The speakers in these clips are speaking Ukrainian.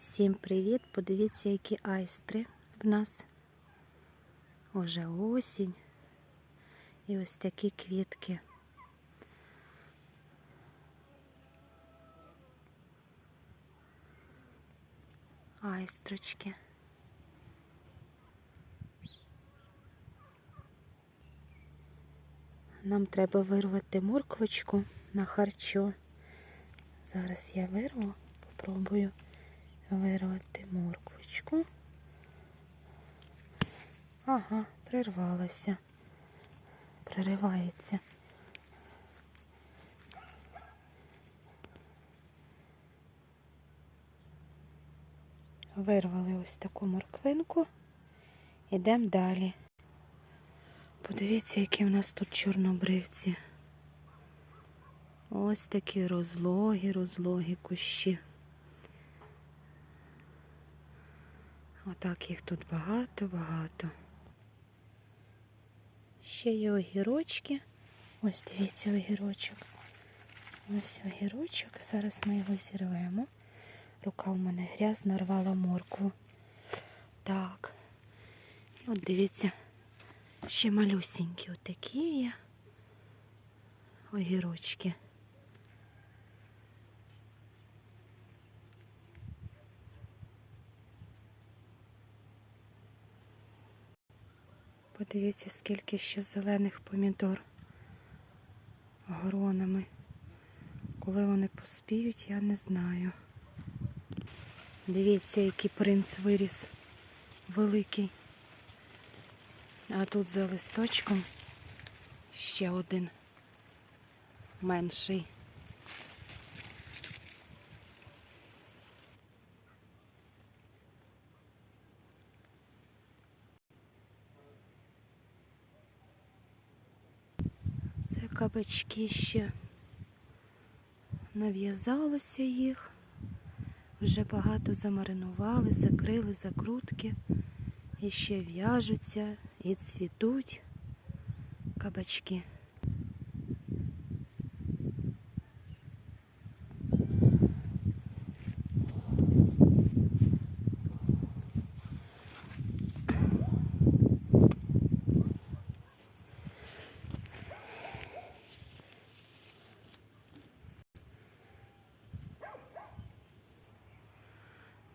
Всім привіт! Подивіться, які айстри в нас. Уже осінь. І ось такі квітки. Айстрочки. Нам треба вирвати морквочку на харчо. Зараз я вирву, попробую вирвати морквочку. Ага, прирвалася. Приривається. Вирвали ось таку морквинку. Ідемо далі. Подивіться, які в нас тут чорнобривці. Ось такі розлогі, розлогі кущі. Отак їх тут багато-багато. Ще є огірочки. Ось дивіться огірочок. Ось огірочок. Зараз ми його зірвемо. Рука в мене грязна, рвала моркву. Так. От дивіться, ще малюсенькі отакі є огірочки. Подивіться, скільки ще зелених помідор гронами. Коли вони поспіють, я не знаю. Дивіться, який принц виріс великий. А тут за листочком ще один менший. Це кабачки ще нав'язалося їх. Вже багато замаринували, закрили закрутки. І ще в'яжуться і цвітуть кабачки.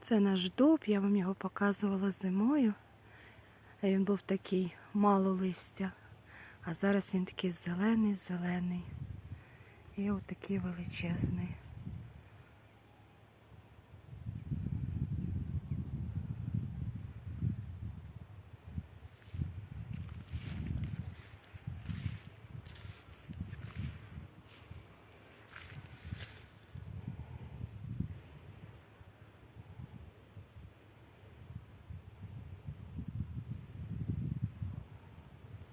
Це наш дуб, я вам його показувала зимою. Він був такий мало листя, а зараз він такий зелений, зелений. І отакий величезний.